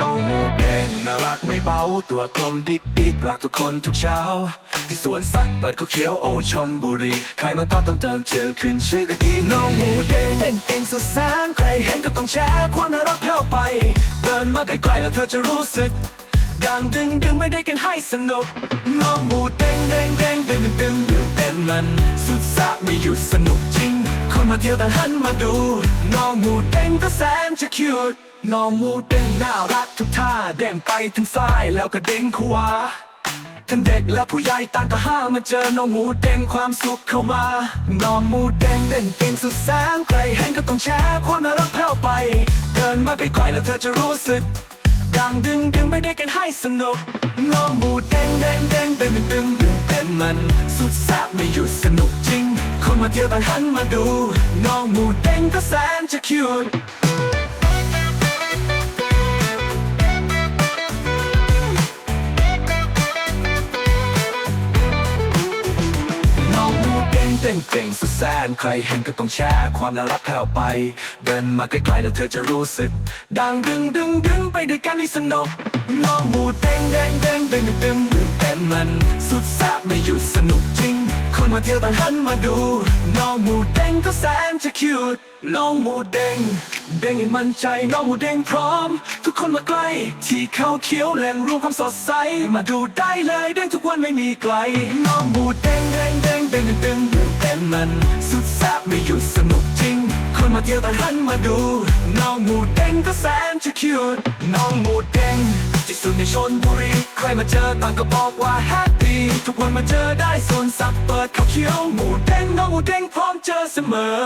น้องหมูเด้งน่ารักไม่เบาตัวกลมดิกดิกรักทุกคนทุกเช้า ที่สวนสัตว์เปิดเขาเขียวโอชนบุรีใครมาต้อนต้องเติมเจอขึ้นชื่อกันดีน้องหมูเด้งเต้นเก่งสุดแสนใครเห็นก็ต้องแชร์ความน่ารักแผ่วไป เดินมาใกล้ๆแล้วเธอจะรู้สึกดังดึงดึงไม่ได้กันให้สนุกน้องหมูเด้งเด้งเด้งดึงดึงดึงเต้นมันสุดสะไม่หยุดสนุกจริง คนมาเที่ยวแต่หันมาดูน้องหมูเด้งก็แสนจะคิวน้องหมูเด้งน่ารักทุกท่าเด้งไปทางซ้ายแล้วก็เด้งขวาทั้งเด็กและผู้ใหญ่ต่างก็ห้ามมาเจอน้องหมูเด้งความสุขเข้ามาน้องหมูเด้งเด่นเก่งสุดแสนใครเห็นก็ต้องแชร์ความน่ารักแผ่วไป เดินมาใกล้ๆแล้วเธอจะรู้สึกดังดึงดึงไม่ได้กันให้สนุกน้องหมูเด้งเด้งเด้งดึงดึงดึงดึงเต้นมันสุดส มาเที่ยวต่างหันมาดู น้องหมูเด้งก็แสนจะคิวน้องมูเด้งเต้นเก่งสุดแสนใครเห็นก็ต้องแชร์ความน่ารักแผ่วไป เดินมาใกล้ๆแล้วเธอจะรู้สึก ดังดึงดึงดึงไปด้วยกันให้สนุกน้องหมูเด้งเด้งเด้งดึงดึงดึงดึงเต้นมัน สุดแซ่บไม่หยุดสนุกจริง มาเที่ยวต่างหันมาดู น้องหมูเด้งก็แสนจะคิวน้องหมูเด้งเด้งให้มั่นใจน้องหมูเด้งพร้อม ทุกคนมาใกล้ ที่เขาเขียวแหล่งรวมความสดใส มาดูได้เลยเด้งทุกวันไม่มีไกล น้องหมูเด้งเด้งเด้งเด้งเด้งเด้งเต้นมันสุดแซ่บไม่หยุดสนุกจริง คนมาเที่ยวต่างหันมาดู น้องหมูเด้งก็แสนจะคิวน้องหมูเด้ง ที่สุดในชนบุรี ใครมาเจอต่างก็บอกว่าแฮปปี้ทุกวันมาเจอได้ส่วนสัตว์เปิดเขาเขียวหมูเด้งน้องหมูเด้งพร้อมเจอเสมอ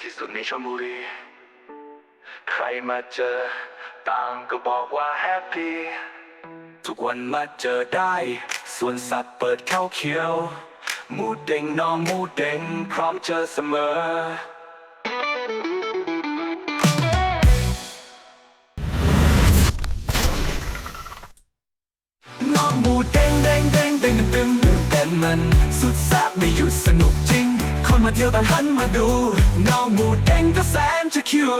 ที่สุดในชลบุรี ใครมาเจอ ต่างก็บอกว่าแฮปปี้ ทุกวันมาเจอได้ ส่วนสัตว์เปิดเข้าเขียว มูดเด้งน้องมูดเด้งพร้อมเจอเสมอ น้องมูดเด้งเด้งเด้งเด้งดึงดึงเต้นมัน สุดแซ่บไม่หยุดสนุกจริง คนมาเที่ยวต่างหันมาดู น้องมูดเด้งก็แสนจะคิว